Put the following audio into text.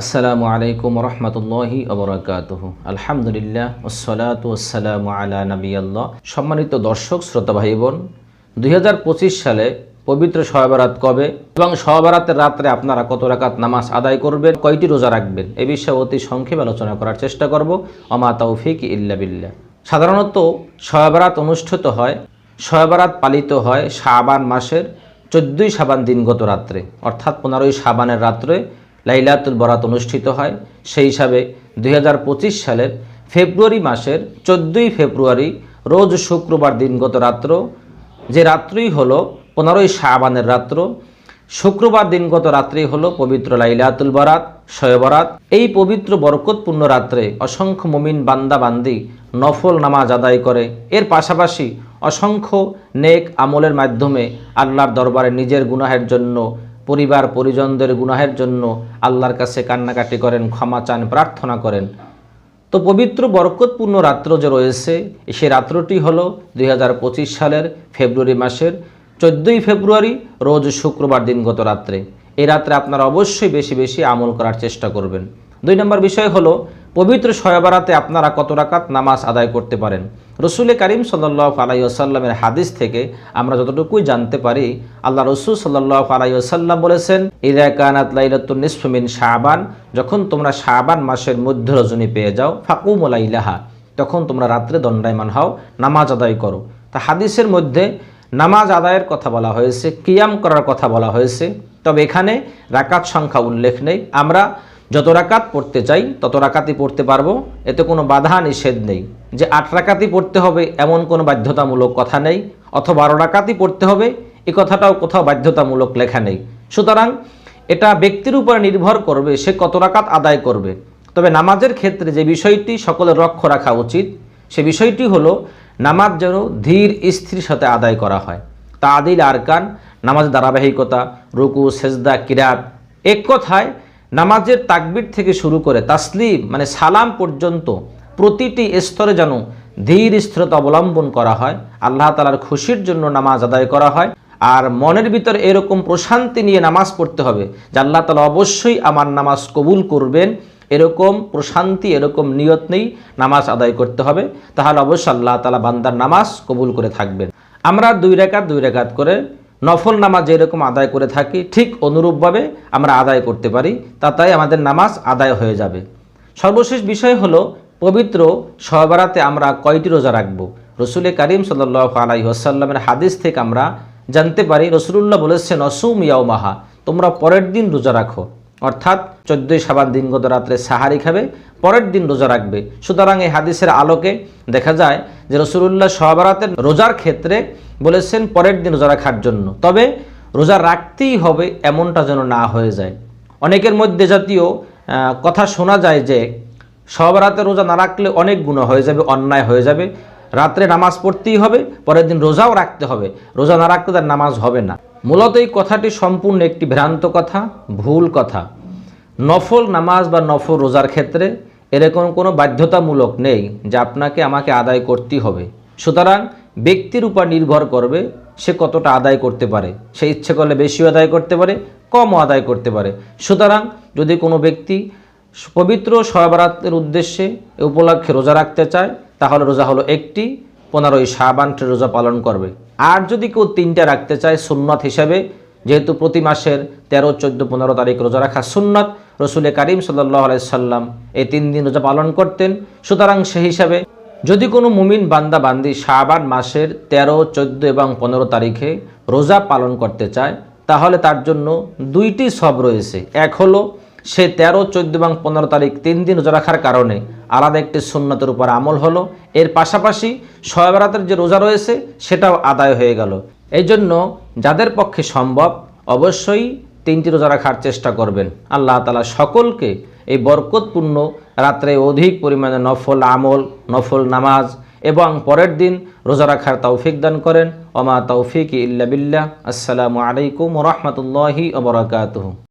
আসসালামু আলাইকুম রহমতুল্লাহি অবরাকাতুহ আলহামদুলিল্লাহ ওসলাত ওসালাম আলা নবী আল্লাহ সম্মানিত দর্শক, শ্রোতা ভাই বোন দুই সালে পবিত্র সহবারাত কবে এবং সহবারাতের রাত্রে আপনারা কত রাকাত নামাজ আদায় করবেন, কয়টি রোজা রাখবেন, এ বিষয়ে অতি সংক্ষেপে আলোচনা করার চেষ্টা করব। অমা তৌফিক ইল্লা বিল্লাহ। সাধারণত সহবারাত অনুষ্ঠিত হয় সহবারাত পালিত হয় শাবান মাসের চোদ্দই সাবান দিনগত রাত্রে, অর্থাৎ পনেরোই সাবানের রাত্রে লাইলাতুল বরাত অনুষ্ঠিত হয়। সেই হিসাবে দুই হাজার পঁচিশ সালের ফেব্রুয়ারি মাসের চোদ্দোই ফেব্রুয়ারি রোজ শুক্রবার দিনগত রাত্র, যে রাত্রই হলো পনেরোই শাবানের রাত্র, শুক্রবার দিনগত রাত্রেই হলো পবিত্র লাইলাতুল বরাত শয়বরাত এই পবিত্র বরকতপূর্ণ রাত্রে অসংখ্য মুমিন বান্দা বান্দি নফল নামাজ আদায় করে। এর পাশাপাশি অসংখ্য নেক আমলের মাধ্যমে আল্লাহর দরবারে নিজের গুনাহের জন্য পরিবার, পরিজনদের গুনাহের জন্য আল্লাহর কাছে কান্নাকাটি করেন, ক্ষমা চান, প্রার্থনা করেন। তো পবিত্র, বরকতপূর্ণ রাত্র যে রয়েছে, সে রাত্রটি হল দুই হাজার পঁচিশ সালের ফেব্রুয়ারি মাসের চোদ্দোই ফেব্রুয়ারি, রোজ শুক্রবার দিনগত রাত্রে। এই রাত্রে আপনারা অবশ্যই বেশি বেশি আমল করার চেষ্টা করবেন। দুই নম্বর বিষয় হলো পবিত্র শয়বারাতে আপনারা কত রাকাত নামাজ আদায় করতে পারেন? রসুল করিম সাল্লাহ আলাইসাল্লামের হাদিস থেকে আমরা যতটুকুই জানতে পারি, আল্লাহ রসুল সাল্লাহ আলাইসাল্লাম বলেছেন, ইদা নিসফমিন শাহবান যখন তোমরা শাহবান মাসের মধ্য রজনী পেয়ে যাও ফাকুমলাইলাহা তখন তোমরা রাত্রে দণ্ডায়মান হও, নামাজ আদায় করো। তা হাদিসের মধ্যে নামাজ আদায়ের কথা বলা হয়েছে, কিয়াম করার কথা বলা হয়েছে। তবে এখানে রাকাত সংখ্যা উল্লেখ নেই। আমরা যত রাকাত পড়তে চাই, তত রাকাতই পড়তে পারব। এতে কোনো বাধা নিষেধ নেই। যে আট রাকাতই পড়তে হবে, এমন কোনো বাধ্যতামূলক কথা নেই। অথবা বারো রাকাতই পড়তে হবে, এ কথাটাও কোথাও বাধ্যতামূলক লেখা নেই। সুতরাং এটা ব্যক্তির উপর নির্ভর করবে সে কত রাকাত আদায় করবে। তবে নামাজের ক্ষেত্রে যে বিষয়টি সকলের লক্ষ্য রাখা উচিত, সে বিষয়টি হলো নামাজ যেন ধীর স্থির সাথে আদায় করা হয়। তা আদিল আরকান, নামাজ ধারাবাহিকতা, রুকু, সেজদা, কিরাত, এক কথায় নামাজের তাকবির থেকে শুরু করে তাসলিম মানে সালাম পর্যন্ত প্রতিটি স্তরে যেন ধীর স্থিরতা অবলম্বন করা হয়, আল্লাহ তালার খুশির জন্য নামাজ আদায় করা হয়। আর মনের ভিতর এরকম প্রশান্তি নিয়ে নামাজ পড়তে হবে যে আল্লাহ তালা অবশ্যই আমার নামাজ কবুল করবেন। এরকম প্রশান্তি, এরকম নিয়ত নেই, নামাজ আদায় করতে হবে। তাহলে অবশ্যই আল্লাহ তালা বান্দার নামাজ কবুল করে থাকবেন। আমরা দুই রেখাত দুই রেখাত করে নফল নামাজ যেরকম আদায় করে থাকি, ঠিক অনুরূপভাবে আমরা আদায় করতে পারি, তা তাই আমাদের নামাজ আদায় হয়ে যাবে। সর্বশেষ বিষয় হলো, পবিত্র সহবারাতে আমরা কয়টি রোজা রাখব? রসুল করিম সাল্লাহ আলাইসাল্লামের হাদিস থেকে আমরা জানতে পারি, রসুলুল্লাহ বলেছেন, অসুম ইয়াউমাহা তোমরা পরের দিন রোজা রাখো। অর্থাৎ চোদ্দোই সাবান দিনগত রাত্রে সাহারি খাবে, পরের দিন রোজা রাখবে। সুতরাং এই হাদিসের আলোকে দেখা যায় যে রসুল্লাহ সহবারাতের রোজার ক্ষেত্রে বলেছেন পরের দিন রোজা রাখার জন্য। তবে রোজা রাখতেই হবে এমনটা যেন না হয়ে যায়। অনেকের মধ্যে জাতীয় কথা শোনা যায় যে সহবারাতে রোজা না রাখলে অনেক গুণ হয়ে যাবে, অন্যায় হয়ে যাবে। রাত্রে নামাজ পড়তেই হবে, পরের দিন রোজাও রাখতে হবে। রোজা না রাখতে তার নামাজ হবে না। মূলত এই কথাটি সম্পূর্ণ একটি ভ্রান্ত কথা, ভুল কথা। নফল নামাজ বা নফল রোজার ক্ষেত্রে এরকম কোনো বাধ্যতামূলক নেই যে আপনাকে আমাকে আদায় করতেই হবে। সুতরাং ব্যক্তির উপর নির্ভর করবে সে কতটা আদায় করতে পারে। সে ইচ্ছে করলে বেশিও আদায় করতে পারে, কমও আদায় করতে পারে। সুতরাং যদি কোনো ব্যক্তি পবিত্র সহবারাতের উদ্দেশ্যে উপলক্ষে রোজা রাখতে চায় তাহলে রোজা হলো একটি, পনেরোই সাবানটি রোজা পালন করবে। আর যদি কেউ তিনটা রাখতে চায় সুন্নত হিসাবে, যেহেতু প্রতি মাসের তেরো, চোদ্দ, পনেরো তারিখ রোজা রাখা সুন্নত, রসুল করিম সাল্লাহ আলাইসাল্লাম এই তিন দিন রোজা পালন করতেন। সুতরাং সেই হিসাবে যদি কোনো মুমিন বান্দা বান্দি শাবান মাসের তেরো, চোদ্দ এবং পনেরো তারিখে রোজা পালন করতে চায়, তাহলে তার জন্য দুইটি সব রয়েছে। এক হলো, সে তেরো, চোদ্দ এবং পনেরো তারিখ তিন দিন রোজা রাখার কারণে আলাদা একটি সুন্নতের উপর আমল হলো। এর পাশাপাশি শয়বরাতের যে রোজা রয়েছে, সেটাও আদায় হয়ে গেল। এই জন্য যাদের পক্ষে সম্ভব, অবশ্যই তিনটি রোজা রাখার চেষ্টা করবেন। আল্লাহ তালা সকলকে এই বরকতপূর্ণ রাত্রে অধিক পরিমাণে নফল আমল, নফল নামাজ এবং পরের দিন রোজা রাখার তৌফিক দান করেন। ওমা তৌফিক ইল্লা বিল্লাহ। আসসালামু আলাইকুম রহমতুল্লাহি ওবরাকাতহ